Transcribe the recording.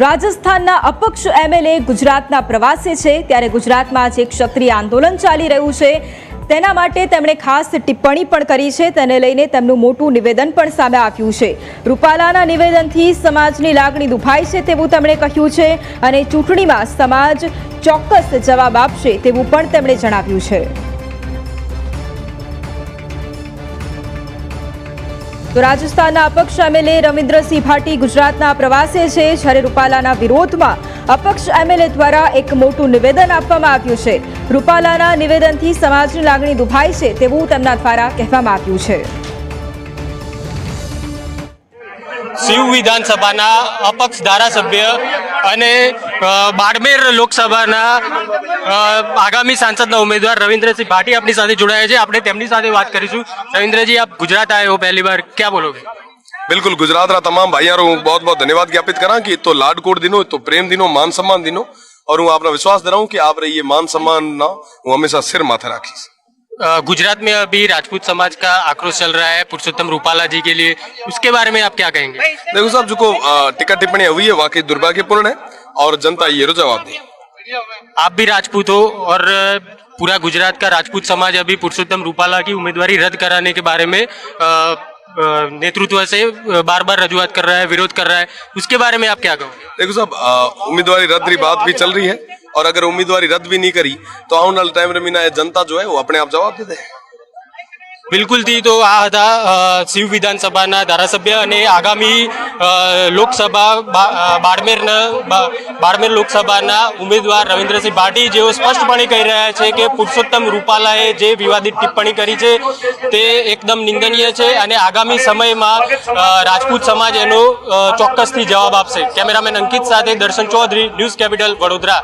રાજસ્થાનના અપક્ષ એમએલએ ગુજરાતના પ્રવાસે છે, ત્યારે ગુજરાતમાં આજે ક્ષત્રિય આંદોલન ચાલી રહ્યું છે. તેના માટે તેમણે ખાસ ટિપ્પણી પણ કરી છે, તેને લઈને તેમનું મોટું નિવેદન પણ સામે આવ્યું છે. રૂપાલાના નિવેદનથી સમાજની લાગણી દુભાઈ છે તેવું તેમણે કહ્યું છે અને ચૂંટણીમાં સમાજ ચોક્કસ જવાબ આપશે તેવું પણ તેમણે જણાવ્યું છે. તો રાજસ્થાનના અપક્ષ એમએલએ રવિન્દ્રસિંહ ભાટી ગુજરાતના પ્રવાસે છે. જ્યારે રૂપાલાના વિરોધમાં અપક્ષ એમએલએ દ્વારા એક મોટું નિવેદન આપવામાં આવ્યું છે. રૂપાલાના નિવેદનથી સમાજની લાગણી દુભાઈ છે તેવું તેમના દ્વારા કહેવામાં આવ્યું છે. શિવ વિધાનસભાના અપક્ષ ધારાસભ્ય અને અ, બાડમેર લોકસભાના અ, આગામી સાંસદના ઉમેદવાર રવિન્દ્રસિંહ ભાટી આપણી સાથે જોડાયા છે આપણે તેમની સાથે વાત કરીશું રવિન્દ્રજી આપ ગુજરાત आए हो पहली बार क्या बोलोगे बिल्कुल गुजरात रा तमाम भाइयों को बहुत बहुत धन्यवाद ज्ञापित करा कि तो लाडकोट दिनों तो प्रेम दिनों मान सम्मान दिनों और હું આપને વિશ્વાસ ધરાવું કે આપણે ये मान सम्मान ना હું હંમેશા सिर माथे રાખીશ अ, गुजरात में अभी राजपूत समाज का आक्रोश चल रहा है पुरुषोत्तम रूपाला जी के लिए। उसके बारे में आप क्या कहेंगे? देखो साहब जो को अ, टिप्पणी हुई है वाकई दुर्भाग्यपूर्ण है और जनता ये रो जवाब दे। आप भी राजपूत हो और पूरा गुजरात का राजपूत समाज अभी पुरुषोत्तम रूपाला की उम्मीदवारी रद्द कराने के बारे में नेतृत्व से बार बार रजूआत कर रहा है विरोध कर रहा है। उसके बारे में आप क्या कहोगे? देखो साहब उम्मीदवारी रद्द की बात भी चल रही है। और अगर उम्मीदवारी रद्द भी नहीं करी तो आने वाले टाइम में मीना ये जनता जो है वो अपने आप जवाब दे दे બિલકુલથી તો આ હતા અ, શિવ વિધાનસભાના ધારાસભ્ય અને આગામી અ, લોકસભા બા- અ, બાડમેરના બા- બાડમેર લોકસભાના ઉમેદવાર રવિન્દ્રસિંહ ભાટી જેઓ સ્પષ્ટપણે કહી રહ્યા છે કે પુરુષોત્તમ રૂપાલાએ જે વિવાદિત ટિપ્પણી કરી છે તે એકદમ નિંદનીય છે અને આગામી સમયમાં અ, રાજપૂત સમાજ એનો અ, ચોક્કસથી જવાબ આપશે કેમેરામેન અંકિત સાથે દર્શન ચૌધરી ન્યૂઝ કેપિટલ વડોદરા